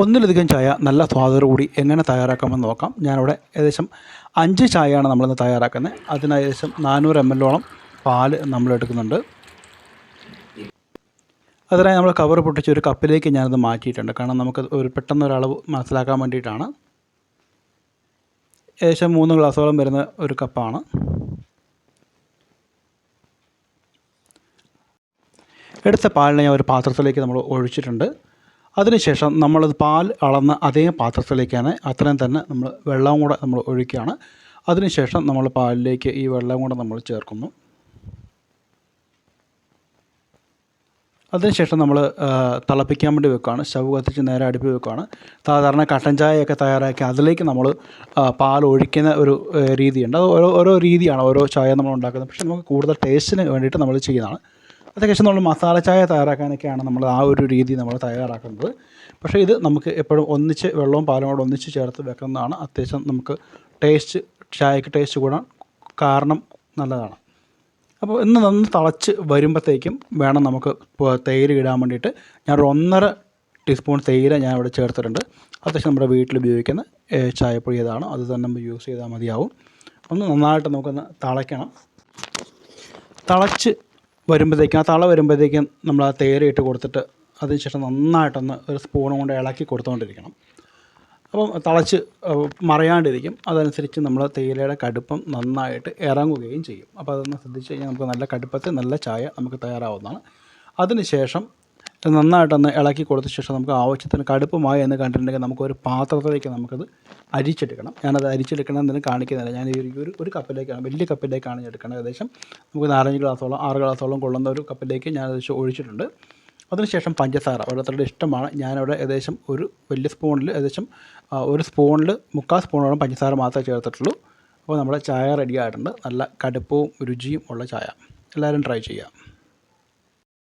ഒന്നിലധികം ചായ നല്ല സ്വാദോടുകൂടി എങ്ങനെ തയ്യാറാക്കാമെന്ന് നോക്കാം. ഞാനിവിടെ ഏകദേശം അഞ്ച് ചായയാണ് നമ്മളിന്ന് തയ്യാറാക്കുന്നത്. അതിന് ഏകദേശം നാനൂറ് എം എല്ലോളം നമ്മൾ എടുക്കുന്നുണ്ട്. അതിനായി നമ്മൾ കവർ പൊട്ടിച്ച് ഒരു കപ്പിലേക്ക് ഞാനത് മാറ്റിയിട്ടുണ്ട്. കാരണം നമുക്ക് ഒരു പെട്ടെന്ന് ഒരളവ് മനസ്സിലാക്കാൻ വേണ്ടിയിട്ടാണ്. ഏകദേശം മൂന്ന് ഗ്ലാസ്സോളം വരുന്ന ഒരു കപ്പാണ്. എടുത്ത പാലിനെ ഞാൻ ഒരു പാത്രത്തിലേക്ക് നമ്മൾ ഒഴിച്ചിട്ടുണ്ട്. അതിനുശേഷം നമ്മളത് പാൽ അളന്ന് അതേ പാത്രത്തിലേക്കാണ് അത്രയും തന്നെ നമ്മൾ വെള്ളം കൂടെ നമ്മൾ ഒഴിക്കുകയാണ്. അതിനുശേഷം നമ്മൾ പാലിലേക്ക് ഈ വെള്ളം കൂടെ നമ്മൾ ചേർക്കുന്നു. അതിനുശേഷം നമ്മൾ തിളപ്പിക്കാൻ വേണ്ടി വെക്കുകയാണ്. സ്റ്റവ് കത്തിച്ച് നേരെ അടുപ്പി വെക്കുകയാണ്. സാധാരണ കട്ടൻ ചായയൊക്കെ തയ്യാറാക്കി അതിലേക്ക് നമ്മൾ പാൽ ഒഴിക്കുന്ന ഒരു രീതിയുണ്ട്. അത് ഓരോ ഓരോ രീതിയാണ് ഓരോ ചായ നമ്മൾ ഉണ്ടാക്കുന്നത്. പക്ഷേ നമുക്ക് കൂടുതൽ ടേസ്റ്റിന് വേണ്ടിയിട്ട് നമ്മൾ ചെയ്യുന്നതാണ്. അതിനുശേഷം നമ്മൾ മസാല ചായ തയ്യാറാക്കാനൊക്കെയാണ് നമ്മൾ ആ ഒരു രീതി നമ്മൾ തയ്യാറാക്കുന്നത്. പക്ഷേ ഇത് നമുക്ക് എപ്പോഴും ഒന്നിച്ച് വെള്ളവും പാലും കൂടെ ഒന്നിച്ച് ചേർത്ത് വെക്കുന്നതാണ് അത്യാവശ്യം നമുക്ക് ടേസ്റ്റ് ചായക്ക് ടേസ്റ്റ് കൂടാൻ കാരണം നല്ലതാണ്. അപ്പോൾ ഇന്ന് നന്ന് തിളച്ച് വരുമ്പോഴത്തേക്കും വേണം നമുക്ക് തേയില ഇടാൻ വേണ്ടിയിട്ട്. ഞാനൊരു ഒന്നര ടീസ്പൂൺ തേയില ഞാൻ ഇവിടെ ചേർത്തിട്ടുണ്ട്. അത്യാവശ്യം നമ്മുടെ വീട്ടിൽ ഉപയോഗിക്കുന്ന ചായപ്പൊടി ഏതാണ് അത് തന്നെ നമ്മൾ യൂസ് ചെയ്താൽ മതിയാവും. ഒന്ന് നന്നായിട്ട് നമുക്കൊന്ന് തിളയ്ക്കണം. തിളച്ച് വരുമ്പോഴത്തേക്കും ആ തള വരുമ്പോഴത്തേക്കും നമ്മൾ ആ തേര് ഇട്ട് കൊടുത്തിട്ട് അതിനുശേഷം നന്നായിട്ടൊന്ന് ഒരു സ്പൂണും കൊണ്ട് ഇളക്കി കൊടുത്തുകൊണ്ടിരിക്കണം അപ്പം തിളച്ച് മറയാണ്ടിരിക്കും. അതനുസരിച്ച് നമ്മൾ തേയിലയുടെ കടുപ്പം നന്നായിട്ട് ഇറങ്ങുകയും ചെയ്യും. അപ്പോൾ അതൊന്ന് ശ്രദ്ധിച്ച് കഴിഞ്ഞാൽ നമുക്ക് നല്ല കടുപ്പത്തിൽ നല്ല ചായ നമുക്ക് തയ്യാറാവുന്നതാണ്. അതിനുശേഷം നന്നായിട്ടൊന്ന് ഇളക്കി കൊടുത്ത ശേഷം നമുക്ക് ആവശ്യത്തിന് കടുപ്പമായി എന്ന് കണ്ടിട്ടുണ്ടെങ്കിൽ നമുക്കൊരു പാത്രത്തിലേക്ക് നമുക്കത് അരിച്ചെടുക്കണം. ഞാനത് അരിച്ചെടുക്കണം എന്ന് കാണിക്കുന്നില്ല. ഞാൻ ഈ ഒരു ഒരു കപ്പിലേക്കാണ് വലിയ കപ്പിലേക്കാണ് ഞാൻ എടുക്കുന്നത് ഏകദേശം. നമുക്ക് നാലഞ്ച് ഗ്ലാസോളം ആറ് ഗ്ലാസോളം കൊള്ളുന്ന ഒരു കപ്പിലേക്ക് ഞാൻ ഏകദേശം ഒഴിച്ചിട്ടുണ്ട്. അതിനുശേഷം പഞ്ചസാര ഓരോരുത്തരുടെ ഇഷ്ടമാണ്. ഞാനിവിടെ ഏകദേശം ഒരു വലിയ സ്പൂണിൽ ഏകദേശം ഒരു സ്പൂണിൽ മുക്കാൽ സ്പൂണോളം പഞ്ചസാര മാത്രമേ ചേർത്തിട്ടുള്ളൂ. അപ്പോൾ നമ്മുടെ ചായ റെഡി ആയിട്ടുണ്ട്. നല്ല കടുപ്പവും രുചിയും ഉള്ള ചായ. എല്ലാവരും ട്രൈ ചെയ്യാം.